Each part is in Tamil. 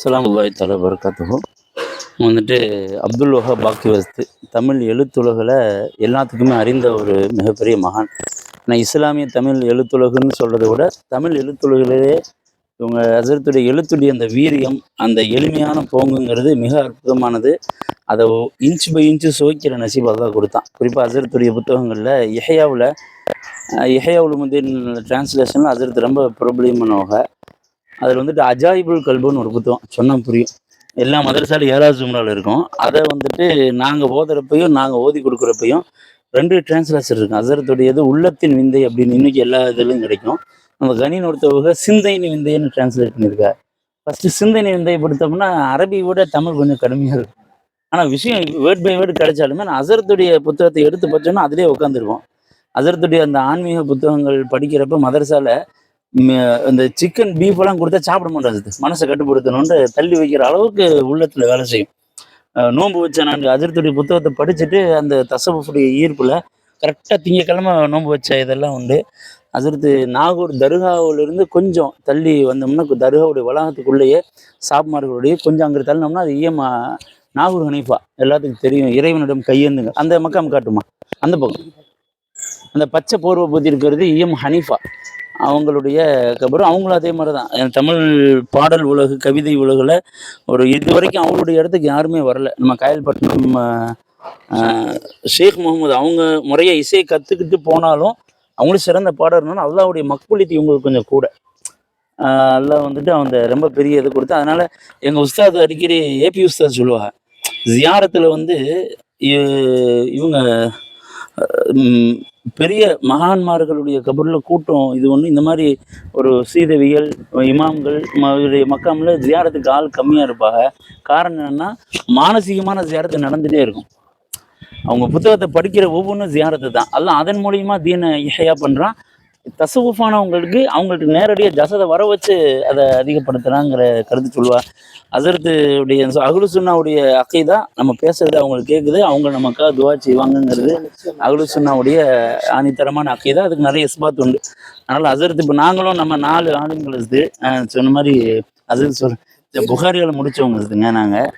சலாமுல்லாய் தலை வரகாத்துகும் வந்துட்டு அப்துல் வஹா பாக்கியவஸ்து தமிழ் எழுத்துலகில் எல்லாத்துக்குமே அறிந்த ஒரு மிகப்பெரிய மகான். ஆனால் இஸ்லாமிய தமிழ் எழுத்துலகுன்னு சொல்கிறத விட தமிழ் எழுத்துலகிலேயே இவங்க அசரத்துடைய எழுத்துடைய அந்த வீரியம் அந்த எளிமையான போங்குங்கிறது மிக அற்புதமானது. அதை இன்ச் பை இன்ச்சு சுவைக்கிற நசீபாக தான் கொடுத்தான். குறிப்பாக அசரத்துடைய புத்தகங்களில் இஹையாவில் இஹையாவில் வந்து டிரான்ஸ்லேஷனில் ஹசரத் ரொம்ப பிரபலியமானவங்க அதில் வந்துட்டு அஜாயிபுல் கல்புன்னு ஒரு புத்தகம். சொன்னால் புரியும். எல்லா மதரசாலும் ஏழாவது ஜும்ராவில் இருக்கும். அதை வந்துட்டு நாங்கள் ஓதுறப்பையும் நாங்கள் ஓதி கொடுக்குறப்பையும் ரெண்டு டிரான்ஸ்லேஷன் இருக்கும் அசரத்துடையது உள்ளத்தின் விந்தை அப்படின்னு இன்னைக்கு எல்லா இதுலையும் கிடைக்கும். நம்ம கணின் ஒருத்தவங்க சிந்தையின் விந்தைன்னு டிரான்ஸ்லேட் பண்ணியிருக்காரு ஃபஸ்ட்டு சிந்தனை விந்தையை பொறுத்தோம்னா அரபி விட தமிழ் கொஞ்சம் கடுமையாக இருக்கும். ஆனால் விஷயம் வேர்ட் பை வேர்டு கிடைச்சாலுமே நான் அசரத்துடைய புத்தகத்தை எடுத்து பச்சோன்னா அதிலே உட்காந்துருவோம் அசரத்துடைய அந்த ஆன்மீக புத்தகங்கள் படிக்கிறப்ப மதரசாவில் இந்த சிக்கன் பீஃப் எல்லாம் கொடுத்தா சாப்பிட மாட்டாது மனசை கட்டுப்படுத்தணும்னு தள்ளி வைக்கிற அளவுக்கு உள்ளத்துல வேலை செய்யும். நோன்பு வச்ச நான் அதிர்த்துடைய புத்தகத்தை படிச்சுட்டு அந்த தசபுடைய ஈர்ப்புல கரெக்டாக திங்கக்கிழமை நோன்பு வச்ச இதெல்லாம் உண்டு. அதிர்த்து நாகூர் தர்காவிலிருந்து கொஞ்சம் தள்ளி வந்தோம்னா தர்காவுடைய வளாகத்துக்குள்ளேயே சாப்மார்களுடைய கொஞ்சம் அங்கே தள்ளினோம்னா அது ஈயமா நாகூர் ஹனீஃபா எல்லாத்துக்கும் தெரியும். இறைவனிடம் கையேந்துங்க. அந்த மக்கம் காட்டுமா? அந்த பக்கம். அந்த பச்சை போர்வை பூத்தி இருக்கிறது இஎம் ஹனீஃபா. அவங்களுடைய கபரும் அவங்களும் அதே மாதிரி தான் தமிழ் பாடல் உலகு கவிதை உலகில் ஒரு இது வரைக்கும் அவங்களுடைய இடத்துக்கு யாருமே வரல. நம்ம காயல்பட்டினம் ஷேக் முகமது அவங்க முறையை இசையை கற்றுக்கிட்டு போனாலும் அவங்களும் சிறந்த பாடல்னாலும் அல்லாவுடைய மக்புலித்தி இவங்களுக்கு கொஞ்சம் கூட. அல்லா வந்துட்டு அவங்க ரொம்ப பெரிய இது கொடுத்து அதனால் எங்கள் உஸ்தாத் அடிக்கடி ஏபி உஸ்தாத் சொல்லுவாங்க ஜியாரத்தில் வந்து இவங்க பெரிய மகான்மார்களுடைய கபரில் கூட்டம் இது ஒன்று இந்த மாதிரி ஒரு சீதவிகள் இமாம்கள் மக்காமில் ஜியாரத்துக்கு ஆள் கம்மியாக இருப்பாங்க. காரணம் என்னன்னா மானசீகமான ஜியாரத்து நடந்துகிட்டே இருக்கும். அவங்க புத்தகத்தை படிக்கிற ஒவ்வொன்றும் ஜியாரத்து தான் எல்லாம் அதன் மூலியமா தீனை இசையாக பண்ணுறான் தசவுஃபானவங்களுக்கு அவங்களுக்கு நேரடியாக ஜசதை வர வச்சு அதை அதிகப்படுத்துகிறாங்கிற கருத்து சொல்லுவா. அசரத்துடைய அகுலு சுன்னாவுடைய தான் நம்ம பேசுறது அவங்களுக்கு கேட்குது அவங்க நமக்காக துவா செய்வாங்கங்கிறது அகுலு சுன்னாவுடைய ஆணித்தரமான தான் அதுக்கு நிறைய இஸ்பாத் உண்டு. அதனால் அசரத்து இப்போ நாங்களும் நம்ம நாலு ஆளுங்கள் இது சொன்ன மாதிரி அசரத் சொல் இந்த புகாரிகளை முடிச்சவங்க இருக்குங்க நாங்கள்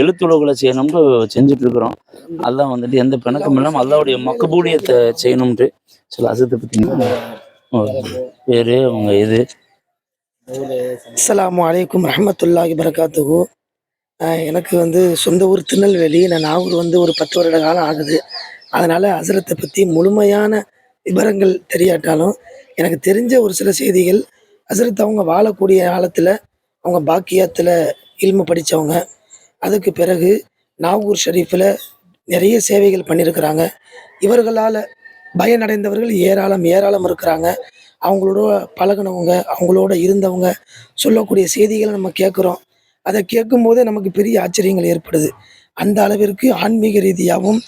எழுத்துலகளை செய்யணும்னு செஞ்சுட்டு இருக்கிறோம் அதெல்லாம் வந்துட்டு எந்த பிணக்கம் இல்லாமல் அல்லாவுடைய மக்கபூடியத்தை செய்யணும்ட்டு. சொல்ல அசத்தை பற்றி பேர் அவங்க இது. அஸ்லாம் வலைக்கம் ரஹமத்துல்லாஹி வரகாத்துகு எனக்கு வந்து சொந்த ஊர் திருநெல்வேலி. நான் நாகூர் வந்து ஒரு பத்து வருட காலம் ஆகுது. அதனால் அசரத்தை பற்றி முழுமையான விவரங்கள் தெரியாட்டாலும் எனக்கு தெரிஞ்ச ஒரு சில செய்திகள் அசரத் அவங்க வாழக்கூடிய காலத்தில் அவங்க பாக்கியத்தில் இல்மு படித்தவங்க அதுக்கு பிறகு நாகூர் ஷெரீஃபில் நிறைய சேவைகள் பண்ணியிருக்கிறாங்க இவர்களால் பயனடைந்தவர்கள் ஏராளம் ஏராளம் இருக்கிறாங்க. அவங்களோட பழகுனவங்க அவங்களோட இருந்தவங்க சொல்லக்கூடிய செய்திகளை நம்ம கேட்குறோம். அதை கேட்கும்போதே நமக்கு பெரிய ஆச்சரியங்கள் ஏற்படுது. அந்த அளவிற்கு ஆன்மீக ரீதியாகவும்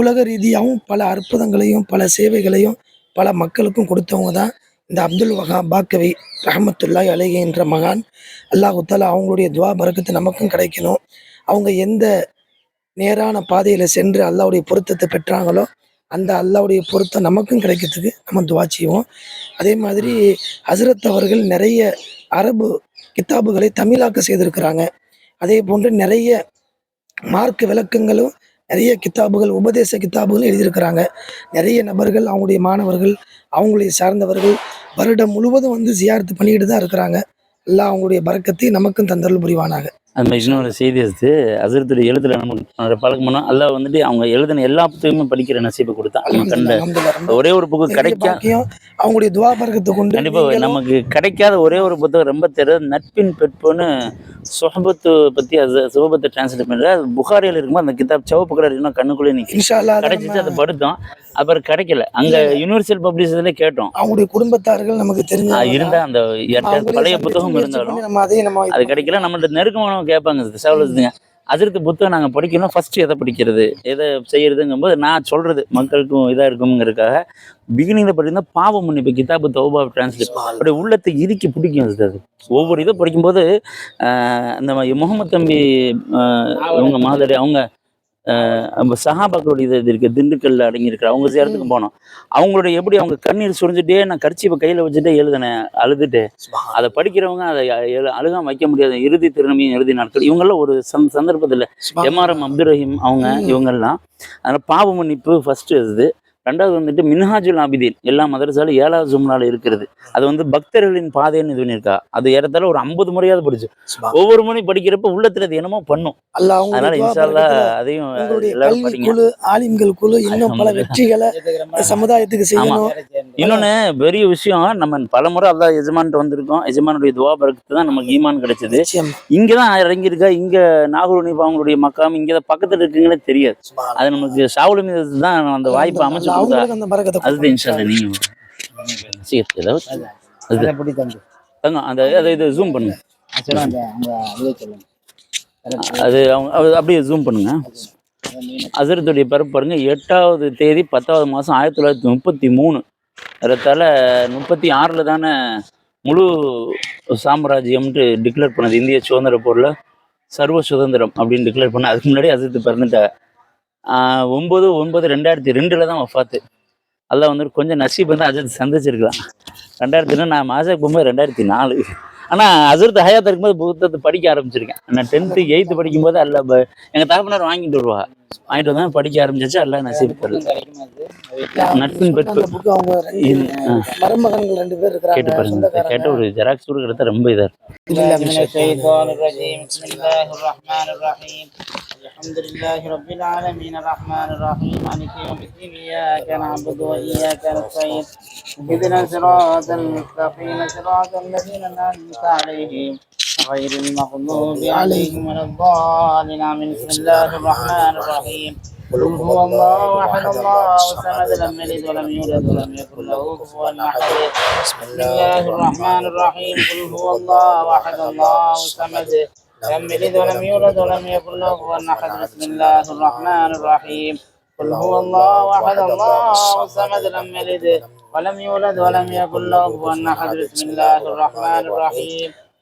உலக ரீதியாகவும் பல அற்புதங்களையும் பல சேவைகளையும் பல மக்களுக்கும் கொடுத்தவங்க தான் இந்த அப்துல் வகா பாக்கவி ரஹமத்துல்லாய் அலைஹி என்ற மகான். அல்லாஹு தாலா அவங்களுடைய துவா பறக்கத்தை நமக்கும் கிடைக்கணும். அவங்க எந்த நேரான பாதையில் சென்று அல்லாவுடைய பொருத்தத்தை பெற்றாங்களோ அந்த அல்லாவுடைய பொருத்தம் நமக்கும் கிடைக்கிறதுக்கு நம்ம துவா செய்வோம். அதே மாதிரி ஹசரத் அவர்கள் நிறைய அரபு கித்தாபுகளை தமிழாக்க செய்திருக்கிறாங்க. அதே போன்று நிறைய மார்க் விளக்கங்களும் நிறைய கித்தாபுகள் உபதேச கித்தாபுகள் எழுதியிருக்கிறாங்க. நிறைய நபர்கள் அவங்களுடைய மாணவர்கள் அவங்களை சார்ந்தவர்கள் வருடம் முழுவதும் வந்து ஜியாரத்து பண்ணிக்கிட்டு தான் இருக்கிறாங்க. எல்லாம் அவங்களுடைய பறக்கத்தை நமக்கும் தந்தருள் புரிவானாங்க அது மாதிரி இன்னொரு செய்தி அது அசரத்துடைய எழுத்துல நமக்கு பழக்கம் பண்ணோம். அல்லாஹ் வந்துட்டு அவங்க எழுதின எல்லா புத்தகமும் படிக்கிற நசீபை கொடுத்தான் நம்ம கண்ட ஒரே ஒரு புக்கு கிடைக்கா. அவங்களுடைய துவா பறக்கத்தை கொண்டு கண்டிப்பா நீங்களும் நமக்கு கிடைக்காத ஒரே ஒரு புத்தகம் ரொம்ப தெரியாது. நட்பின் பெட்புன்னு சுஹபத்து பத்தி அது சுகபத்தை டிரான்ஸ்லேட் பண்ணுறது அது புகாரியில் இருக்கும்போது அந்த கிதாப் சிவப்பு கலர் இன்னும் கண்ணுக்குள்ளே நிற்கும் கிடைச்சிச்சு அதை நம்ம- படுத்தோம். அப்புறம் கிடைக்கல. அங்க யூனிவர்சல் பப்ளிஷர்ல கேட்டோம். அவங்களுடைய குடும்பத்தார்கள் நமக்கு தெரிஞ்ச ஆஹ் இருந்தா அந்த பழைய புத்தகம் இருந்தாலும் நம்ம நம்ம அது கிடைக்கல. நம்மள்ட்ட நெருக்கமானவங்க கேட்பாங்க சேவலத்துங்க அதிர்த்து புத்தகம் நாங்கள் படிக்கணும். ஃபர்ஸ்ட் எதை படிக்கிறது? எதை செய்யறதுங்கும்போது நான் சொல்றது மக்களுக்கும் இதாக இருக்குங்கிறதுக்காக பிகினிங்கில் படிக்கிறதா பாவம் மன்னிப்பு கிதாபு தௌபா டிரான்ஸ்லேட் அப்படியே உள்ளத்தை இறுக்கி பிடிக்கும் அது அது. ஒவ்வொரு இதை படிக்கும்போது அந்த முகமது தம்பி ஆஹ் இவங்க மாதிரி அவங்க சஹாபாக்களுடைய இது இது இருக்கு திண்டுக்கல்ல அடங்கியிருக்கிற அவங்க சேரத்துக்கு போனோம். அவங்களுடைய எப்படி அவங்க கண்ணீர் சுரிஞ்சுட்டே நான் கர்ச்சிப்பை கையில வச்சுட்டே எழுதினேன் அழுதுட்டு அதை படிக்கிறவங்க அதை அழுகாம வைக்க முடியாது. இறுதி திருநமையும் இறுதி நாட்கள். இவங்கெல்லாம் ஒரு சந் சந்தர்ப்பத்தில் எம்ஆர்எம் அப்துல் ரஹீம் அவங்க இவங்கெல்லாம். அதனால் பாவ மன்னிப்பு ஃபர்ஸ்ட் இது. ரெண்டாவது வந்துட்டு மின்ஹாஜுல் ஆபிதீன். எல்லா மதரசாலும் ஏழாவது ஜும்னால இருக்கிறது. அது வந்து பக்தர்களின் பாதைன்னு இது பண்ணியிருக்கா. அது ஏறத்தாழ ஒரு ஐம்பது முறையாவது படிச்சு. ஒவ்வொரு முறை படிக்கிறப்ப உள்ளத்துல அது என்னமோ பண்ணும். அதனால உங்களுக்கு இன்ஷா அல்லாஹ் துவா அதையும் எல்லாரும் குழு ஆலிம்கள் குழு இன்னும் பல வெற்றிகளை சமுதாயத்துக்கு செய்யணும். இன்னொன்னு பெரிய விஷயம் நம்ம பலமுறை அல்லாஹ் எஜமான்ட்டு வந்திருக்கோம். எஜமானுடைய துவா பறக்கத்து தான் நமக்கு ஈமான் கிடைச்சது. நிச்சயம். இங்க தான் இறங்கியிருக்கா. இங்க நாகூர் அவங்களுடைய மக்காம் இங்க தான் பக்கத்துல இருக்குங்களே தெரியாது. அது நமக்கு ஷாவுல் மீது தான் அந்த வாய்ப்பை அமைச்சு அவங்களுக்கு அந்த பறக்கத்தை அதுதான் இன்ஷா அல்லாஹ் நீங்க சீக்கிரத்துல ஏதாவது அது எப்படி தம்பி தங்கம் அந்த அதை இது ஜூம் பண்ணுங்க அது அவங்க அப்படியே ஜூம் பண்ணுங்க. அசரத்துடைய பிறப்பு பாருங்க எட்டாவது தேதி பத்தாவது மாதம் ஆயிரத்தி தொள்ளாயிரத்தி முப்பத்தி மூணு. அதத்தால முப்பத்தி ஆறில் தானே முழு சாம்ராஜ்யம்ன்ட்டு டிக்ளேர் பண்ணது இந்திய சுதந்திர போரில். சர்வ சுதந்திரம் அப்படின்னு டிக்ளேர் பண்ண அதுக்கு முன்னாடி அசரத்து பிறந்துட்டாங்க ஒம்பது ஒன்பது ரெண்டாயிரத்தி ரெண்டில் தான் வஃபாத்து. அதெல்லாம் வந்து கொஞ்சம் நசீப் வந்து அஜத் சந்திச்சிருக்கலாம். ரெண்டாயிரத்தி ரெண்டு நான் மாசாக்கு போகும்போது ரெண்டாயிரத்தி நாலு. ஆனால் அசரத் ஹயாத் இருக்கும்போது புத்தத்தை படிக்க ஆரம்பிச்சிருக்கேன். நான் டென்த்து எயித்து படிக்கும்போது அல்ல எங்கள் தகப்பனார் வாங்கிட்டு வருவா வாங்கிட்டு வந்தா படிக்க ஆரம்பிச்சாச்சு அல்ல நசீப் தரல நட்பின் பெற்று அந்த புக்கு அவங்க ரெண்டு இது, ஆ, மருமகன்கள் ரெண்டு பேர் கேட்டு இருக்கிறாங்க பாருங்க சொந்தக்காரங்க கேட்ட ஒரு ஜெராக்ஸ் கூட கிடைத்தா ரொம்ப இதா இருக்கும். بالله من الشيطان الرجيم بسم الله الرحمن الرحيم الحمد لله رب العالمين الرحمن الرحيم مالك يوم الدين إياك نعبد وإياك نستعين اهدنا الصراط المستقيم صراط الذين أنعمت عليهم غير المغضوب عليهم ولا الضالين. آمين. بسم الله الرحمن الرحيم. قل هو الله أحد الله الصمد لم يلد ولم يولد ولم يكن له كفوا أحد. بسم الله الرحمن الرحيم. قل هو الله أحد الله الصمد لم يلد ولم يولد ولم يكن له كفوا أحد. بسم الله الرحمن الرحيم. قل هو الله أحد الله الصمد لم يلد ولم يولد ولم يكن له كفوا أحد. بسم الله الرحمن الرحيم.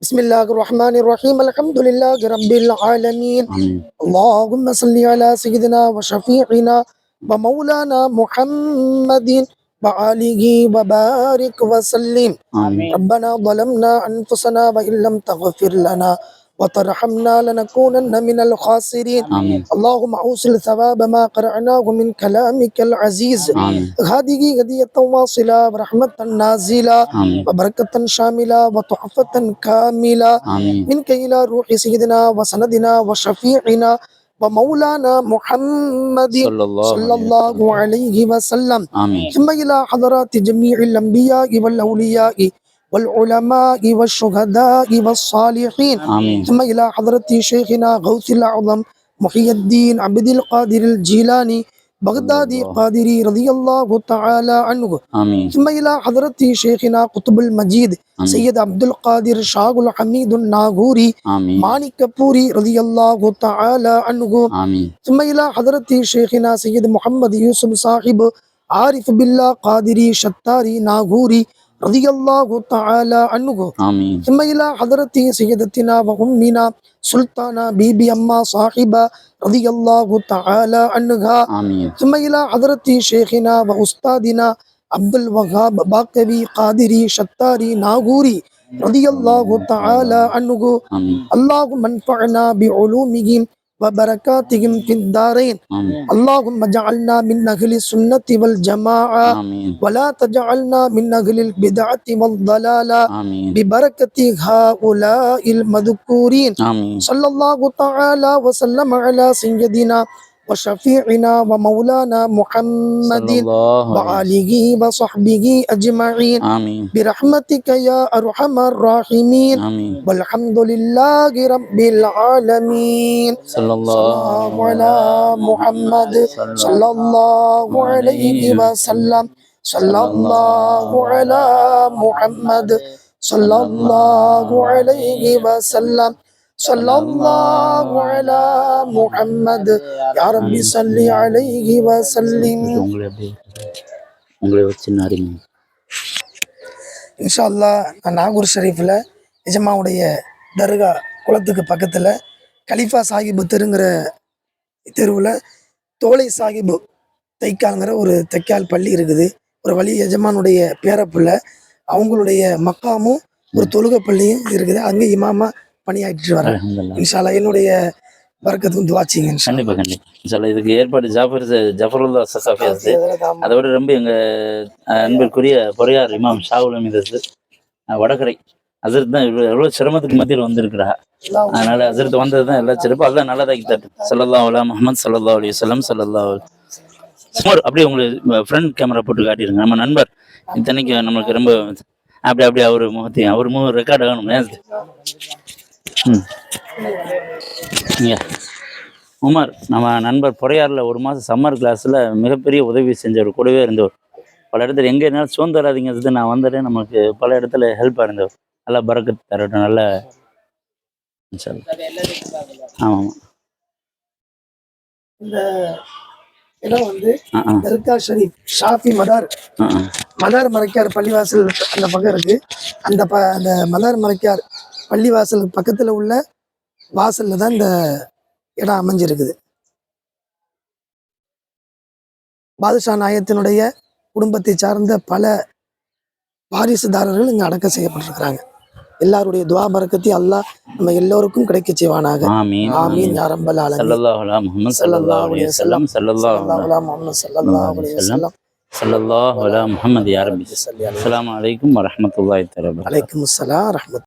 بسم الله الرحمن الرحيم. الحمد لله رب العالمين. اللهم صل على سيدنا وشفيعنا ومولانا محمد وآله وبارك وسلم. ربنا ظلمنا أنفسنا وإن لم تغفر لنا وترحمنا لنكونن من الخاسرين. آمين. اللهم أوصل ثواب ما قرأناه من كلامك العزيز. هذه هدية واصلة ورحمة نازلة وبركة شاملة وتحفة كاملة. آمين. منك إلى روح سيدنا وسندنا وشفيعنا ومولانا محمد صلى الله عليه وسلم. ثم إلى حضرات جميع الأنبياء والأولياء. والعلماء والشهداء والصالحين ثم إلى حضرة شيخنا غوث الأعظم محي الدين عبد القادر الجيلاني بغدادي قادري رضي الله تعالى عنه آمين. ثم إلى حضرة شيخنا قطب المجيد آمين. سيد عبد القادر شاه الحميد الناغوري ماني كبوري رضي الله تعالى عنه آمين. ثم إلى حضرة شيخنا سيد محمد يوسف صاحب عارف بالله قادري شتاري ناغوري رضي الله تعالى عنه ஆமீன். ثم إلى حضرة سيدتنا وأمنا سلطانة بيبي أما صاحبة رضي الله تعالى عنها ஆமீன். ثم إلى حضرة شيخنا وأستاذنا عبد الوهاب باقوي قادري شتاري ناغوري رضي الله تعالى عنه ஆமீன். اللهم انفعنا بعلومهم وبركاتهم في الدارين. اللهم اجعلنا من أهل السنة والجماعة. ولا تجعلنا من أهل البدعة والضلالة. ببركة هؤلاء المذكورين. صلى الله تعالى وسلم على سيدنا وشفيعنا ومولانا محمد وآله وصحبه أجمعين آمين برحمتك يا أرحم الراحمين آمين والحمد لله رب العالمين صلى الله على محمد صلى الله عليه وسلم صلى الله على محمد صلى الله عليه وسلم அலா முஹம்மது. யா ரப்பி ஸல்லி அலைஹி வஸல்லிம். உங்களை அப்படியே உங்களை வச்சு அறிமுகம் இன்ஷா நாகூர் ஷரீஃபில் எஜமாவுடைய தர்கா குளத்துக்கு பக்கத்தில் கலிஃபா சாஹிப் தெருங்கிற தெருவில் தோலை சாஹிப் தைக்காங்கிற ஒரு தைக்கால் பள்ளி இருக்குது. ஒரு வழி எஜமானுடைய பேரப்பிள்ளை அவங்களுடைய மக்காமும் ஒரு தொழுகை பள்ளியும் இருக்குது. அங்கே இமாமா பணியாற்றிட்டு வரேன். அல்ஹம்துலில்லாஹ். இன்ஷா அல்லாஹ் என்னுடைய வரக்கத்துக்கும் துவாச்சிங்க இன்ஷா கண்டிப்பா கண்டிப்பா. இன்ஷால்லா இதுக்கு ஏற்பாடு ஜாஃபர் ஜஃபருல்லா சசாஃபி அது. அதை விட ரொம்ப எங்க அஹ், அன்பிற்குரிய பொறையார் இமாம் ஷாவுல் அமீதஸ் வடகரை. அசரத் தான் எவ்வளவு சிரமத்துக்கு மத்தியில் வந்திருக்கிறா. அதனால அசரத் வந்தது தான் எல்லா சிறப்பு. அதான் நல்லதாக்கி தட்டு சல்லல்லா அலா முஹம்மது சல்லல்லா அலி வல்லம் சல்லல்லா சுமார் அப்படியே உங்களுக்கு ஃப்ரண்ட் கேமரா போட்டு காட்டிடுங்க. நம்ம நண்பர். இத்தனைக்கு நம்மளுக்கு ரொம்ப அப்படி அப்படியே அவர் முகத்தையும் அவர் முகம் ரெக்கார்ட் ஆகணும். உமர் நம்ம நண்பர் பொறையாரில் ஒரு மாதம் சம்மர் கிளாஸில் மிகப்பெரிய உதவி செஞ்சவர் கூடவே இருந்தவர். பல இடத்துல எங்கே இருந்தாலும் சோர்ந்து வராதீங்க அது நான் வந்துட்டேன் நமக்கு பல இடத்துல ஹெல்ப்பாக இருந்தவர். நல்லா பறக்கத்து தரட்டும் நல்ல. ஆமாம் ஆமாம். இந்த இடம் வந்து தர்கா ஷரீஃப் ஷாஃபி மதார். மதார் மறைக்கார் பள்ளிவாசல் அந்த பக்கம் இருக்கு. அந்த ப அந்த மதார் மறைக்கார் பள்ளிவாசல் பக்கத்தில் உள்ள வாசல்ல தான் இந்த இடம் அமைஞ்சிருக்குது. பாதுஷா நாயத்தினுடைய குடும்பத்தை சார்ந்த பல வாரிசுதாரர்கள் இங்கே அடக்கம் செய்யப்பட்டிருக்கிறாங்க. எல்லாருடைய துவா பரக்கத்தை அல்லாஹ் நம்ம எல்லோருக்கும் கிடைக்க செய்வானாக. ஆமீன். ஆமீன் யா ரப்பல் ஆலமீன். சல்லல்லாஹு அலா முஹம்மது சல்லல்லாஹு அலைஹி வஸல்லம். ஸல்லல்லாஹு அலா முஹம்மது ஸல்லல்லாஹு அலைஹி வஸல்லம். சல்லல்லாஹு அலா முஹம்மது யா ரப்பி. அஸ்ஸலாமு அலைக்கும் வரஹ்மத்துல்லாஹி தஆலா அலைக்கும் அஸ்ஸலாம் ரஹ்மத்